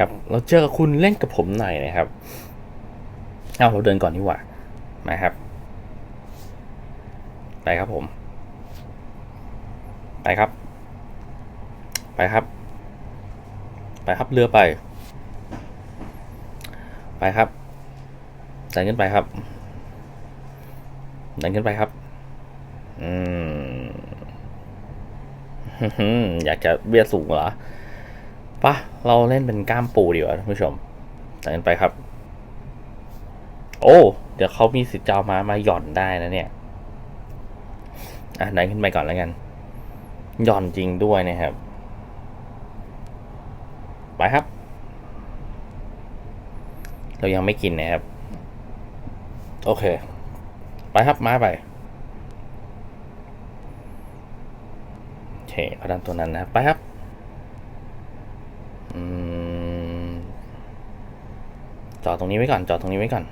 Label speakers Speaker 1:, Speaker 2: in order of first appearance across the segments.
Speaker 1: ครับเราเจอกับคุณเล่นกับผมหน่อยนะครับเอาเราเดินก่อนดีกว่ามาครับไปครับผม ไปครับ ไปครับ ไปครับเรือไป ไปครับดันขึ้นไปครับดันขึ้นไปครับ อืมอยากจะเบียดสูงเหรอ ปะเราเล่นเป็นกล้ามปูดีกว่าท่านผู้ชมดันขึ้นไปครับ โอ้ เดี๋ยวเขามีสิทธิ์จะเอามามาหย่อนได้นะเนี่ย อะดันขึ้นไปก่อนแล้วกัน หย่อนจริงด้วยนะครับ ไปครับ เรายังไม่กินนะครับ โอเค ไปครับมาไปโอเคเอาดันตัวนั้นนะครับไปครับ จอดตรงนี้ไว้ก่อน จอดตรงนี้ไว้ก่อน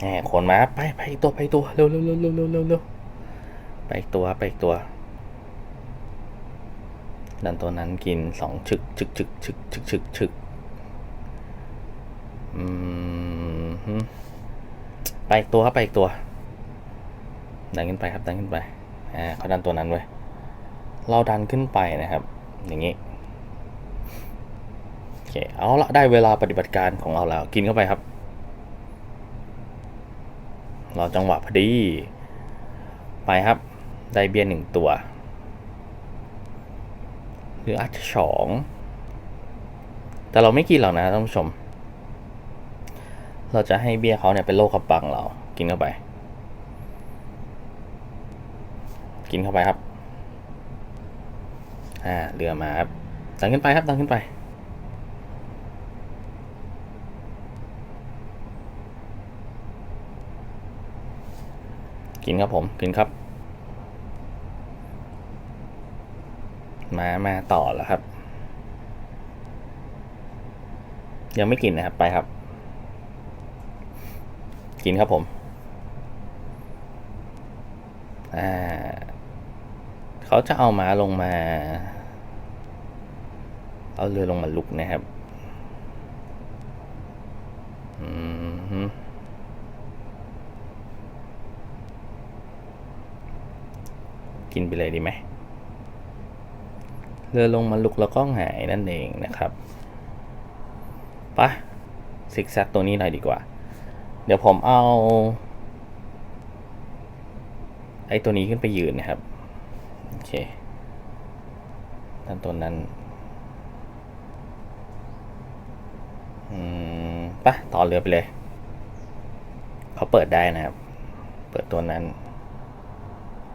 Speaker 1: แหมขนมา ไปไปอีกตัวไปอีกตัว เร็วเร็วเร็วเร็วเร็วเร็วไปอีกตัวไปอีกตัวดันตัวนั้นกินสองชึกชึกชึกชึกชึกชึกชึกอืมไปอีกตัวครับไปอีกตัวดันขึ้นไปครับดันขึ้นไป อ่าเขาดันตัวนั้นไว้เราดันขึ้นไปนะครับ อย่างนี้โอเคเอาละได้เวลาปฏิบัติการของเราแล้วกินเข้าไปครับ เรอจังหวะพอดี ไปครับ ได้เบี้ยหนึ่งตัว หรืออาจจะสองแต่เราไม่กินหรอกนะท่านผู้ชม เราจะให้เบี้ยเขาเนี่ยเป็นโรคขับปังเรา กินเข้าไป กินเข้าไปครับ อ่าเรือมาครับดันขึ้นไปครับดันขึ้นไป กินครับผมกินครับ มามาต่อแล้วครับ ยังไม่กินนะครับไปครับ กินครับผม อ่า เขาจะเอาม้าลงมา เอาเรือลงมาลุกนะครับอืมกินไปเลยดีไหมเรือลงมาลุกแล้วก็หายนั่นเองนะครับปะซิกแซกตัวนี้หน่อยดีกว่า เดี๋ยวผมเอา ไอ้ตัวนี้ขึ้นไปยืนนะครับ เคด้านตัวนั้นอืมปะต่อเรือไปเลย เขาเปิดได้นะครับ เปิดตัวนั้น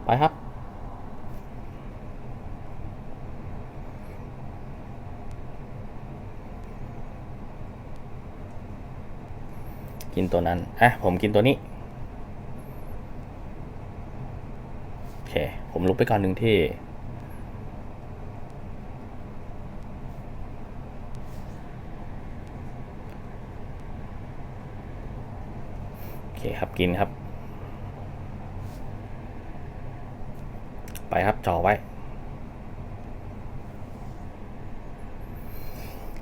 Speaker 1: ไปครับกินตัวนั้น อะ ผมกินตัวนี้ โอเค ผมลุกไปก่อนหนึ่งที่ โอเคครับกินครับ ไปครับจอไว้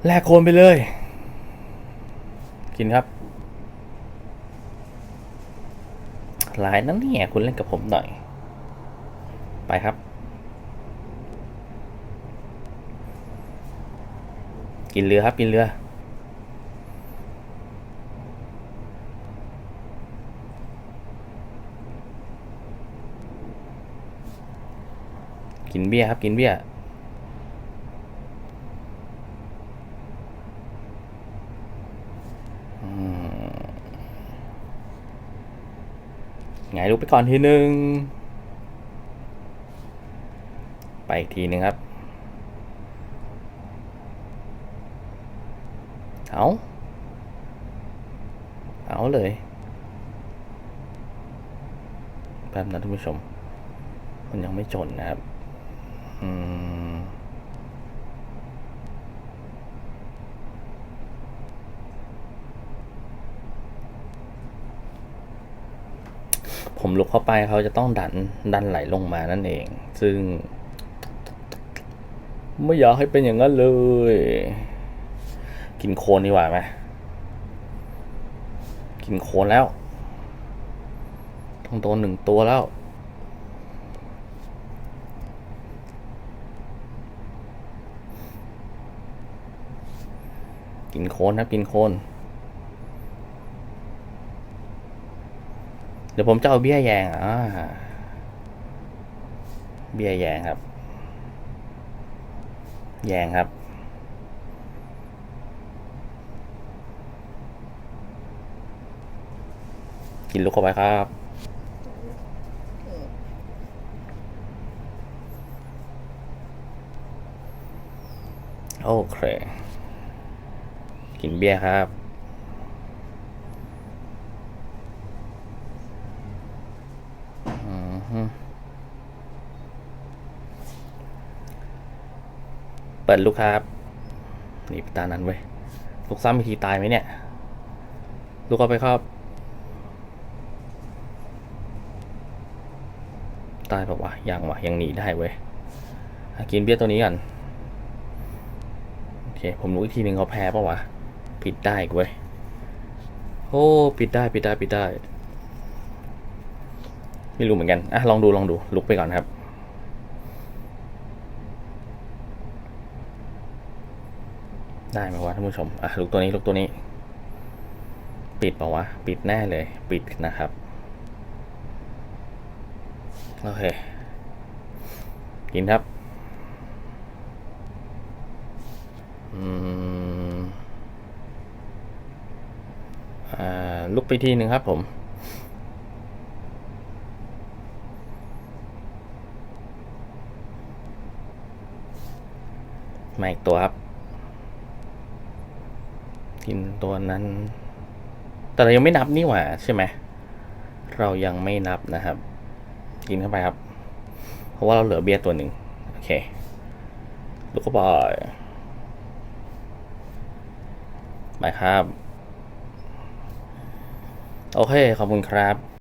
Speaker 1: แลกโคนไปเลย กินครับหลายนั่นเนี่ยคุณเล่นกับผมหน่อย ไปครับ กินเรือครับ กินเรือ กินเบี้ยครับ กินเบี้ยไงลูกไปก่อนทีหนึ่ง ไปอีกทีหนึ่งครับ เอาเอาเลยแป๊บนะท่านผู้ชม มันยังไม่จนนะครับอืมผมลุกเข้าไปเขาจะต้องดันดันไหลลงมานั่นเอง ซึ่ง ไม่อยากให้เป็นอย่างนั้นเลย กินโคลนดีกว่าไหมกินโคลนแล้วต้องโดนหนึ่งตัวแล้วกินโคลนนะกินโคลนเดี๋ยวผมจะเอาเบี้ยแยงอ่าเบี้ยแยงครับ แยงครับ กินลูกเข้าไปครับ โอเค กินเบียร์ครับ อือฮึ เปิดลูกครับนี่ตานั้นเว้ยลูกซ้ำอีกทีตายไหมเนี่ย ลูกเอาไปครับตายแบบวะยังวะยังหนีได้เว้ยกินเบี้ยตัวนี้ก่อนโอเคผมรู้อีกทีหนึ่งเขาแพ้ปะวะปิดได้อีกเว้ยโอ้ปิดได้ปิดได้ปิดได้ ไม่รู้เหมือนกันอะลองดูลองดูลุกไปก่อนครับ ได้ไหมวะท่านผู้ชม อะลุกตัวนี้ลุกตัวนี้ ปิดเปล่าวะ ปิดแน่เลย ปิดนะครับ โอเค กินครับ อืม อ่า ลุกไปทีหนึ่งครับผมมาอีกตัวครับ กินตัวนั้น แต่เรายังไม่นับนี่หว่าใช่ไหมเรายังไม่นับนะครับ กินเข้าไปครับ เพราะว่าเราเหลือเบียร์ตัวหนึ่งโอเคลูกก็บอยไปครับ โอเค ขอบคุณครับ